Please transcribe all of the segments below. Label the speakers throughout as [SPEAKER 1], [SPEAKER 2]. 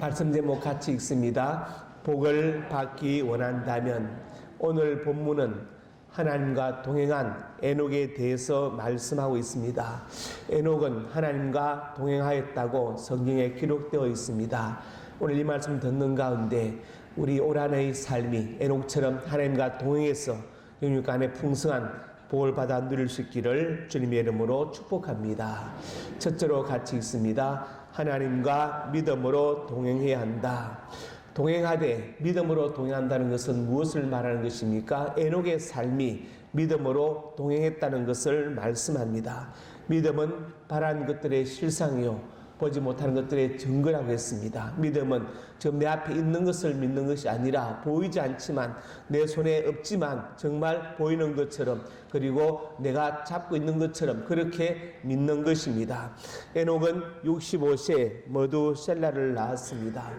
[SPEAKER 1] 말씀 제목 같이 읽습니다. 복을 받기 원한다면 오늘 본문은 하나님과 동행한 에녹에 대해서 말씀하고 있습니다. 에녹은 하나님과 동행하였다고 성경에 기록되어 있습니다. 오늘 이 말씀 듣는 가운데 우리 올 한해의 삶이 에녹처럼 하나님과 동행해서 영육간의 풍성한 복을 받아 누릴 수 있기를 주님의 이름으로 축복합니다. 첫째로 같이 있습니다. 하나님과 믿음으로 동행해야 한다. 동행하되 믿음으로 동행한다는 것은 무엇을 말하는 것입니까? 에녹의 삶이 믿음으로 동행했다는 것을 말씀합니다. 믿음은 바란 것들의 실상이요. 보지 못하는 것들의 증거라고 했습니다. 믿음은 지금 내 앞에 있는 것을 믿는 것이 아니라 보이지 않지만 내 손에 없지만 정말 보이는 것처럼 그리고 내가 잡고 있는 것처럼 그렇게 믿는 것입니다. 에녹은 65세 머두셀라를 낳았습니다.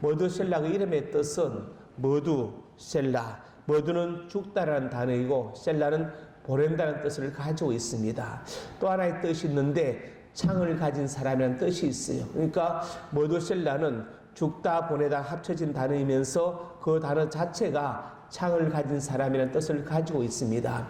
[SPEAKER 1] 머두셀라의 이름의 뜻은 머두셀라. 머두는 죽다라는 단어이고 셀라는 보낸다는 뜻을 가지고 있습니다. 또 하나의 뜻이 있는데 창을 가진 사람이라는 뜻이 있어요. 그러니까 머두셀라는 죽다 보내다 합쳐진 단어이면서 그 단어 자체가 창을 가진 사람이라는 뜻을 가지고 있습니다.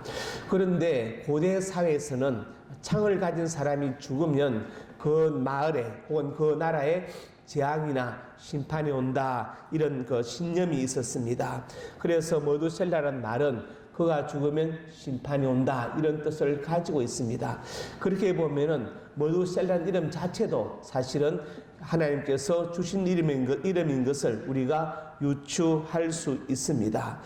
[SPEAKER 1] 그런데 고대 사회에서는 창을 가진 사람이 죽으면 그 마을에 혹은 그 나라에 재앙이나 심판이 온다 이런 그 신념이 있었습니다. 그래서 머두셀라란 말은 그가 죽으면 심판이 온다 이런 뜻을 가지고 있습니다. 그렇게 보면은 머두셀라는 이름 자체도 사실은 하나님께서 주신 이름인, 것, 이름인 것을 우리가 유추할 수 있습니다.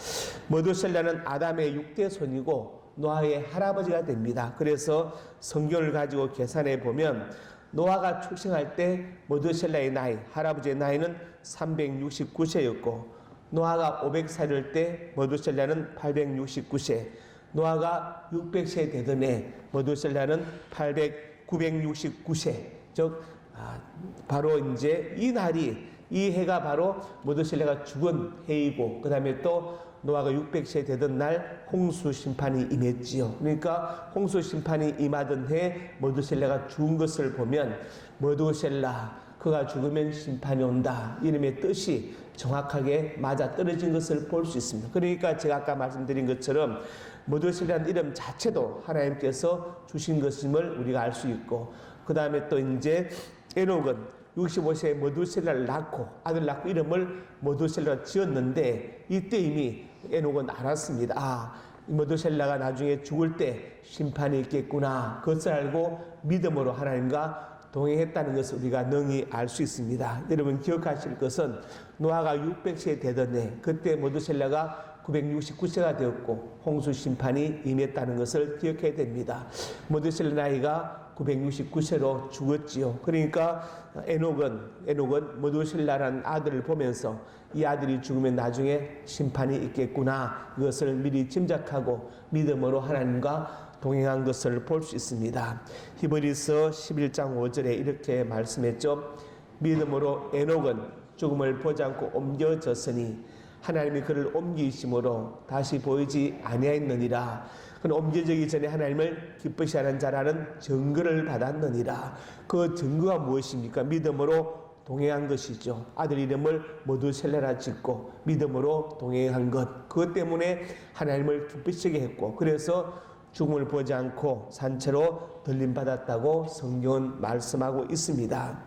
[SPEAKER 1] 머두셀라는 아담의 육대 손이고 노아의 할아버지가 됩니다. 그래서 성경을 가지고 계산해 보면 노아가 출생할 때 머두셀라의 나이, 할아버지의 나이는 369세였고 노아가 500살일 때 머두셀라는 869세, 노아가 600세 되던 해 머두셀라는 800, 969세, 즉 아, 바로 이제 이 날이 이 해가 바로 머두셀라가 죽은 해이고 그 다음에 또 노아가 600세 되던 날 홍수 심판이 임했지요. 그러니까 홍수 심판이 임하던 해 머두셀라가 죽은 것을 보면 머두셀라 그가 죽으면 심판이 온다. 이름의 뜻이 정확하게 맞아 떨어진 것을 볼 수 있습니다. 그러니까 제가 아까 말씀드린 것처럼 머두셀라는 이름 자체도 하나님께서 주신 것임을 우리가 알 수 있고 그 다음에 또 이제 에녹은 65세에 머두셀라를 낳고 아들 낳고 이름을 머두셀라 지었는데 이때 이미 에녹은 알았습니다. 아, 머두셀라가 나중에 죽을 때 심판이 있겠구나. 그것을 알고 믿음으로 하나님과 동행했다는 것을 우리가 능히 알 수 있습니다. 여러분 기억하실 것은 노아가 600세 되던 해 그때 모두셀라가 969세가 되었고 홍수 심판이 임했다는 것을 기억해야 됩니다. 모두셀라 나이가 969세로 죽었지요. 그러니까 에녹은 에녹은 모두셀라라는 아들을 보면서 이 아들이 죽으면 나중에 심판이 있겠구나 이것을 미리 짐작하고 믿음으로 하나님과 동행한 것을 볼 수 있습니다. 히브리서 11장 5절에 이렇게 말씀했죠. 믿음으로 에녹은 죽음을 보지 않고 옮겨졌으니 하나님이 그를 옮기심으로 다시 보이지 아니하였느니라. 그는 옮겨지기 전에 하나님을 기쁘시 하는 자라는 증거를 받았느니라. 그 증거가 무엇입니까? 믿음으로 동행한 것이죠. 아들 이름을 모두 셀레라 짓고 믿음으로 동행한 것. 그것 때문에 하나님을 기쁘시게 했고 그래서 죽음을 보지 않고 산채로 들림받았다고 성경은 말씀하고 있습니다.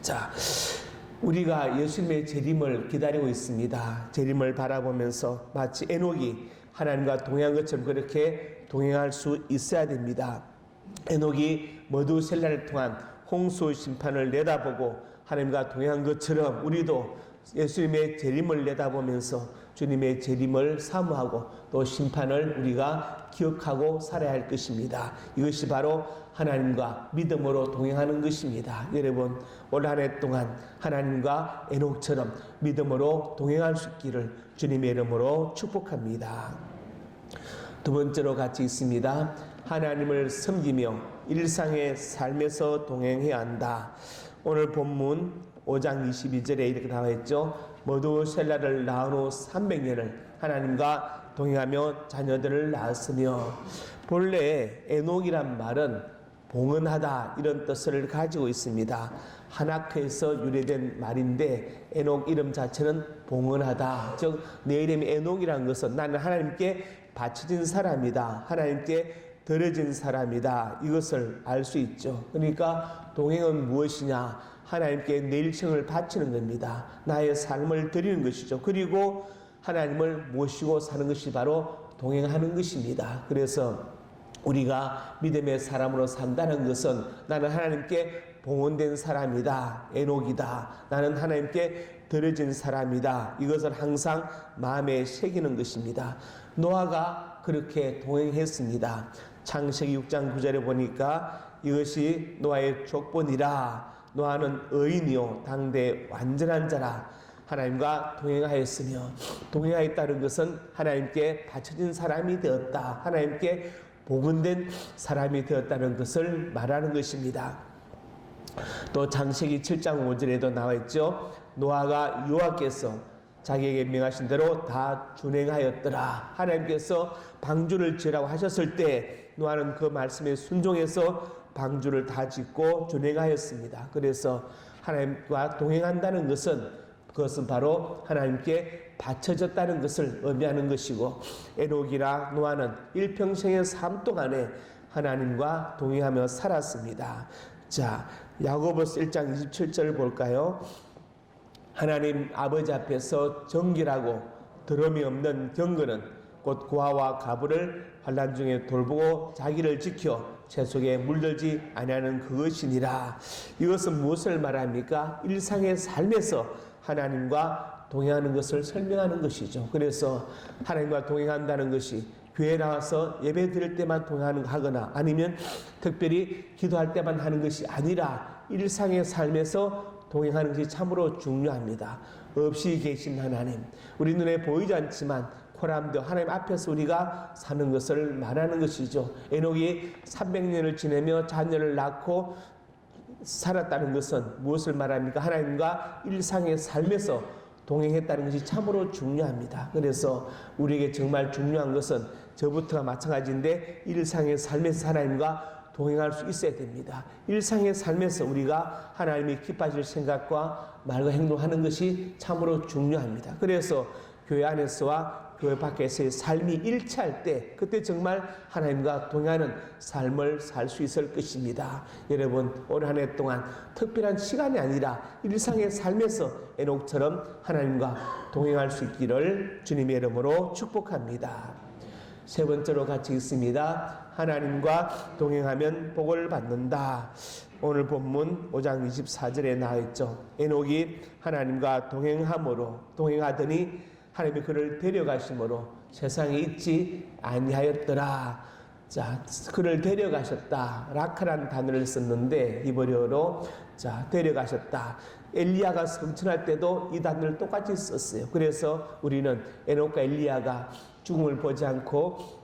[SPEAKER 1] 자, 우리가 예수님의 재림을 기다리고 있습니다. 재림을 바라보면서 마치 에녹이 하나님과 동행한 것처럼 그렇게 동행할 수 있어야 됩니다. 에녹이 머두셀라를 통한 홍수 심판을 내다보고 하나님과 동행한 것처럼 우리도 예수님의 재림을 내다보면서 주님의 재림을 사모하고 또 심판을 우리가 기억하고 살아야 할 것입니다. 이것이 바로 하나님과 믿음으로 동행하는 것입니다. 여러분 올 한 해 동안 하나님과 에녹처럼 믿음으로 동행할 수 있기를 주님의 이름으로 축복합니다. 두 번째로 같이 있습니다. 하나님을 섬기며 일상의 삶에서 동행해야 한다. 오늘 본문 5장 22절에 이렇게 나와 있죠. 모두 셀라를 낳은 후 300년을 하나님과 동행하며 자녀들을 낳았으며 본래 에녹이란 말은 봉헌하다 이런 뜻을 가지고 있습니다. 하나크에서 유래된 말인데 에녹 이름 자체는 봉헌하다. 즉 내 이름이 에녹이라는 것은 나는 하나님께 바쳐진 사람이다. 하나님께 드려진 사람이다. 이것을 알 수 있죠. 그러니까 동행은 무엇이냐? 하나님께 내 일생을 바치는 겁니다. 나의 삶을 드리는 것이죠. 그리고 하나님을 모시고 사는 것이 바로 동행하는 것입니다. 그래서 우리가 믿음의 사람으로 산다는 것은 나는 하나님께 봉헌된 사람이다. 에녹이다. 나는 하나님께 드려진 사람이다. 이것을 항상 마음에 새기는 것입니다. 노아가 그렇게 동행했습니다. 창세기 6장 9절에 보니까 이것이 노아의 족본이라 노아는 의인이요 당대 완전한 자라 하나님과 동행하였으며 동행하였다는 것은 하나님께 바쳐진 사람이 되었다. 하나님께 복은된 사람이 되었다는 것을 말하는 것입니다. 또 장세기 7장 5절에도 나와 있죠. 노아가 여호와께서 자기에게 명하신 대로 다 준행하였더라. 하나님께서 방주를 지으라고 하셨을 때 노아는 그 말씀에 순종해서 방주를 다 짓고 준행하였습니다. 그래서 하나님과 동행한다는 것은 그것은 바로 하나님께 바쳐졌다는 것을 의미하는 것이고 에녹이라 노아는 일평생의 삶 동안에 하나님과 동행하며 살았습니다. 자, 야고보스 1장 27절 볼까요? 하나님 아버지 앞에서 정결하고 더러움이 없는 경건은 곧 고아와 가부를 환란 중에 돌보고 자기를 지켜 채속에 물들지 아니하는 그것이니라. 이것은 무엇을 말합니까? 일상의 삶에서 하나님과 동행하는 것을 설명하는 것이죠. 그래서 하나님과 동행한다는 것이 교회 나와서 예배 드릴 때만 동행하는 하거나 아니면 특별히 기도할 때만 하는 것이 아니라 일상의 삶에서 동행하는 것이 참으로 중요합니다. 없이 계신 하나님, 우리 눈에 보이지 않지만 코람도 하나님 앞에서 우리가 사는 것을 말하는 것이죠. 에녹이 300년을 지내며 자녀를 낳고 살았다는 것은 무엇을 말합니까? 하나님과 일상의 삶에서 동행했다는 것이 참으로 중요합니다. 그래서 우리에게 정말 중요한 것은 저부터가 마찬가지인데 일상의 삶에서 하나님과 동행할 수 있어야 됩니다. 일상의 삶에서 우리가 하나님이 기뻐하실 생각과 말과 행동하는 것이 참으로 중요합니다. 그래서 교회 안에서와 교회 밖에서의 삶이 일치할 때 그때 정말 하나님과 동행하는 삶을 살 수 있을 것입니다. 여러분 올 한 해 동안 특별한 시간이 아니라 일상의 삶에서 에녹처럼 하나님과 동행할 수 있기를 주님의 이름으로 축복합니다. 세 번째로 같이 있습니다. 하나님과 동행하면 복을 받는다. 오늘 본문 5장 24절에 나와 있죠. 에녹이 하나님과 동행함으로 동행하더니 하나님이 그를 데려가심으로 세상에 있지 아니하였더라. 자, 그를 데려가셨다. 라카라는 단어를 썼는데 히브리어로 자, 데려가셨다. 엘리야가 성천할 때도 이 단어를 똑같이 썼어요. 그래서 우리는 에녹과 엘리야가 죽음을 보지 않고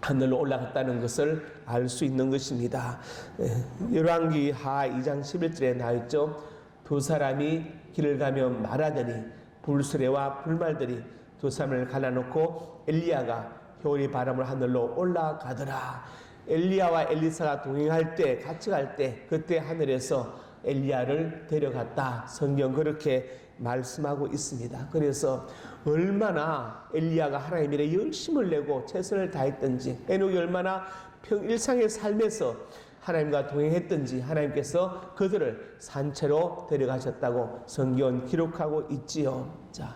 [SPEAKER 1] 하늘로 올라갔다는 것을 알 수 있는 것입니다. 예, 열왕기 하 2장 11절에 나와 있죠. 두 사람이 길을 가며 말하더니 불수레와 불말들이 두 사람을 갈라놓고 엘리야가 겨울이 바람을 하늘로 올라가더라. 엘리야와 엘리사가 동행할 때 같이 갈 때 그때 하늘에서 엘리야를 데려갔다. 성경 그렇게 말씀하고 있습니다. 그래서 얼마나 엘리야가 하나님 일에 열심을 내고 최선을 다했던지 에녹이 얼마나 평 일상의 삶에서 하나님과 동행했던지 하나님께서 그들을 산채로 데려가셨다고 성경 기록하고 있지요. 자,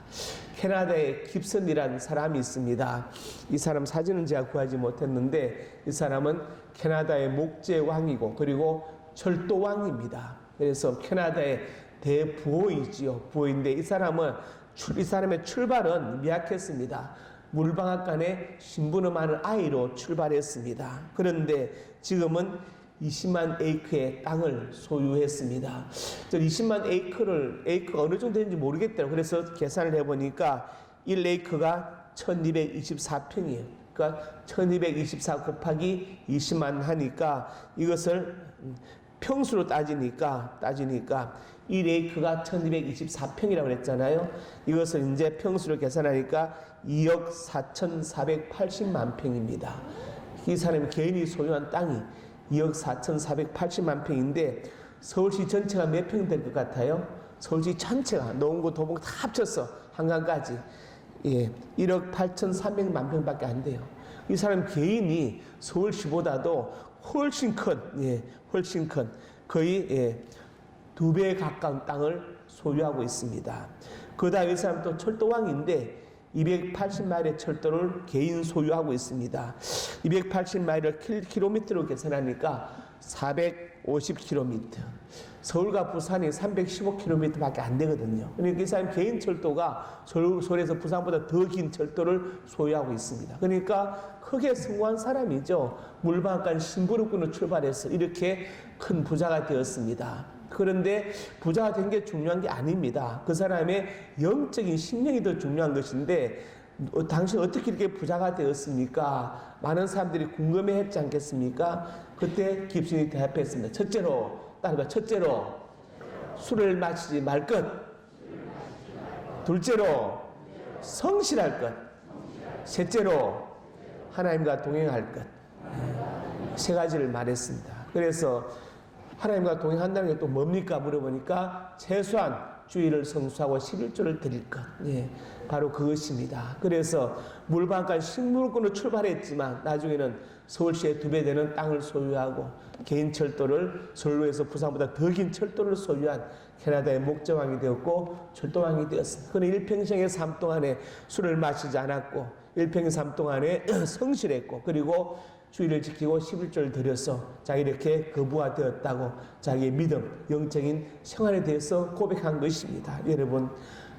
[SPEAKER 1] 캐나다에 깁슨이라는 사람이 있습니다. 이 사람 사진은 제가 구하지 못했는데 이 사람은 캐나다의 목재 왕이고 그리고 철도 왕입니다. 그래서 캐나다의 대부호이지요. 부호인데 이 사람은 이 사람의 출발은 미약했습니다. 물방앗간에 신부름하는 아이로 출발했습니다. 그런데 지금은 20만 에이크의 땅을 소유했습니다. 저 20만 에이크를 에이크가 어느 정도 되는지 모르겠더라고요. 그래서 계산을 해보니까 1 에이크가 1224평이에요. 그러니까 1224 곱하기 20만 하니까 이것을 평수로 따지니까 따지니까 1 에이크가 1224평이라고 그랬잖아요. 이것을 이제 평수로 계산하니까 2억 4,480만 평입니다. 이 사람이 개인이 소유한 땅이 2억 4,480만 평인데 서울시 전체가 몇 평 될 것 같아요? 서울시 전체가 농구, 도봉 다 합쳐서 한강까지 예, 1억 8,300만 평밖에 안 돼요. 이 사람 개인이 서울시보다도 훨씬 큰, 예, 훨씬 큰 거의 예, 두 배에 가까운 땅을 소유하고 있습니다. 그다음 이 사람 또 철도왕인데 280마일의 철도를 개인 소유하고 있습니다. 280마일을 킬로미터로 계산하니까 450km. 서울과 부산이 315km밖에 안 되거든요. 그러니까 이 사람 개인 철도가 서울, 서울에서 부산보다 더 긴 철도를 소유하고 있습니다. 그러니까 크게 성공한 사람이죠. 물방앗간 심부름꾼으로 출발해서 이렇게 큰 부자가 되었습니다. 그런데 부자가 된 게 중요한 게 아닙니다. 그 사람의 영적인 신령이 더 중요한 것인데 어, 당신 어떻게 이렇게 부자가 되었습니까? 많은 사람들이 궁금해 했지 않겠습니까? 그때 깁슨이 대답했습니다. 첫째로, 따라가 첫째로 술을 마시지 말 것. 둘째로 성실할 것. 셋째로 하나님과 동행할 것. 세 가지를 말했습니다. 그래서 하나님과 동행한다는 게 또 뭡니까 물어보니까 최소한 주의를 성수하고 11조를 드릴 것. 예, 바로 그것입니다. 그래서 물방간 식물꾼으로 출발했지만 나중에는 서울시의 두 배 되는 땅을 소유하고 개인 철도를 서울에서 부산보다 더 긴 철도를 소유한 캐나다의 목자왕이 되었고 철도왕이 되었습니다. 그는 일평생의 삶 동안에 술을 마시지 않았고 일평의 삶 동안에 성실했고 그리고 주의를 지키고 11조를 드려서 자기 이렇게 거부가 되었다고 자기의 믿음, 영적인 생활에 대해서 고백한 것입니다. 여러분,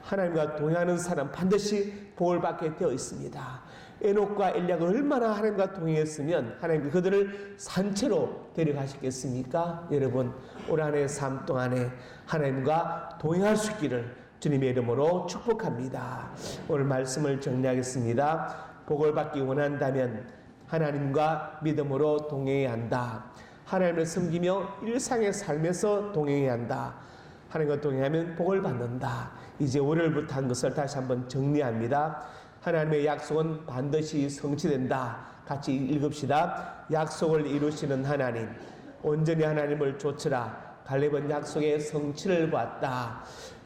[SPEAKER 1] 하나님과 동행하는 사람 반드시 복을 받게 되어 있습니다. 에녹과 엘리야가 얼마나 하나님과 동행했으면 하나님이 그들을 산채로 데려가시겠습니까? 여러분, 올 한해 삶 동안에 하나님과 동행할 수 있기를 주님의 이름으로 축복합니다. 오늘 말씀을 정리하겠습니다. 복을 받기 원한다면 하나님과 믿음으로 동행해야 한다. 하나님을 섬기며 일상의 삶에서 동행해야 한다. 하나님과 동행하면 복을 받는다. 이제 월요일부터 한 것을 다시 한번 정리합니다. 하나님의 약속은 반드시 성취된다. 같이 읽읍시다. 약속을 이루시는 하나님, 온전히 하나님을 좇으라. 갈렙은 약속의 성취를 보았다.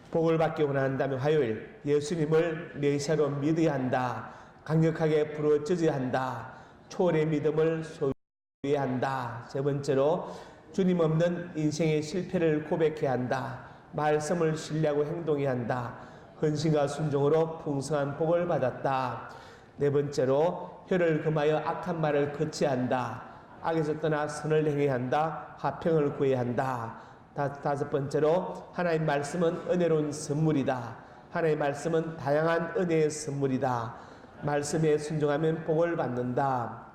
[SPEAKER 1] 복을 받기 원한다면 화요일 예수님을 메시아로 믿어야 한다. 강력하게 부르짖어야 한다. 초월의 믿음을 소유해야 한다. 세 번째로 주님 없는 인생의 실패를 고백해야 한다. 말씀을 신뢰하고 행동해야 한다. 헌신과 순종으로 풍성한 복을 받았다. 네 번째로 혀를 금하여 악한 말을 거치야 한다. 악에서 떠나 선을 행해야 한다. 화평을 구해야 한다. 다, 다섯 번째로 하나님 말씀은 은혜로운 선물이다. 하나님 말씀은 다양한 은혜의 선물이다. 말씀에 순종하면 복을 받는다.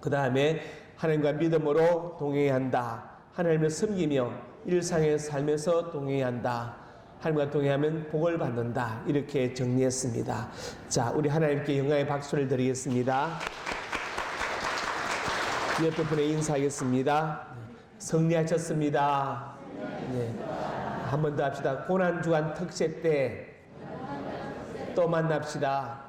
[SPEAKER 1] 그 다음에 하나님과 믿음으로 동행해야 한다. 하나님을 섬기며 일상의 삶에서 동행해야 한다. 하나님과 동행하면 복을 받는다. 이렇게 정리했습니다. 자, 우리 하나님께 영광의 박수를 드리겠습니다. 옆에 분에 인사하겠습니다. 승리하셨습니다. 네. 한번 더 합시다. 고난주간 특세 때 또 만납시다.